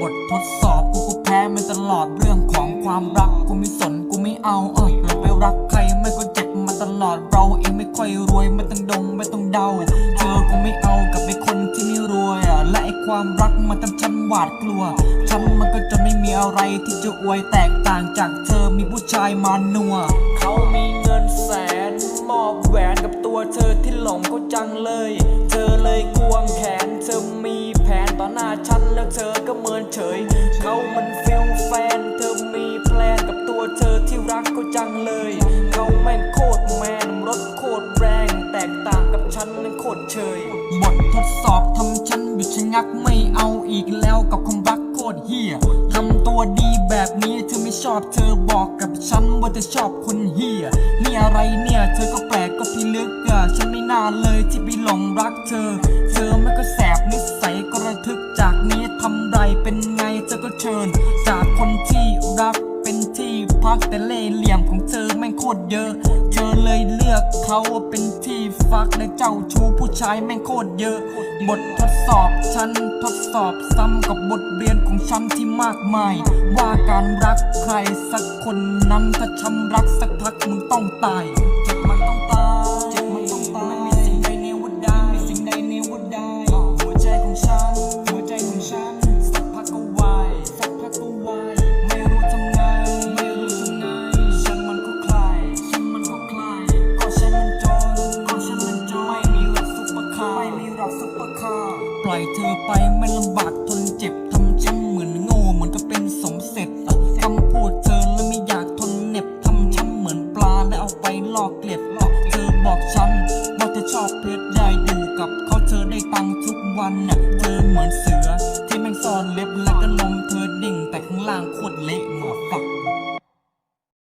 บททดสอบกูกูแพ้มาตลอดเรื่องของความรักกูไม่สนกูไม่เอาเออเราไปรักใครไม่ก็เจ็บมาตลอดเราเองไม่ค่อยรวยไม่ต้องดงไม่ต้องเดาเธอกูไม่เอากับไอ้คนที่ไม่รวยอะและไอ้ความรักมันทำฉันหวาดกลัวฉันมันก็จะไม่มีอะไรที่จะอวยแตกต่างจากเธอมีผู้ชายมานัวเขามีเงินแสน นี้เธอไม่ชอบเธอบอกกับฉันว่าเธอชอบคนเฮียนี่อะไรเนี่ยเธอก็แปลกก็พิลึกอะฉันไม่น่าเลยที่ไปหลงรักเธอ เธอไม่ก็แสบนิสัยก็ระทึกจากนี้ทำไรเป็นไงเธอก็เชิญ จากคนที่รักเป็นที่พักแต่เล่ห์เหลี่ยมของเธอแม่งโคตรเยอะ เธอเลยเลือกเขาว่าเป็นที่ฟักและเจ้าชู้ผู้ชายแม่งโคตรเยอะ บททดสอบฉันทด สอบซ้ำกับบทเรียนของฉันที่มากมาย ว่าการรักใครสักคนนั้นถ้าช้ำรักสักพักมึงต้องตาย ล่อยเธอไปไม่ลำบากทนเจ็บทำฉันเหมือนโง่เหมือนก็เป็นสมเสร็จคำพูดเธอแล้วไม่อยากทนเหน็บทำฉันเหมือนปลาแล้วเอาไปลอกเกล็ดลอกเธอบอกฉันว่าเธอชอบเพชรได้อยู่กับเขาเธอได้ตังทุกวันน่ะเธอเหมือนเสือที่แม่งซ่อนเล็บแล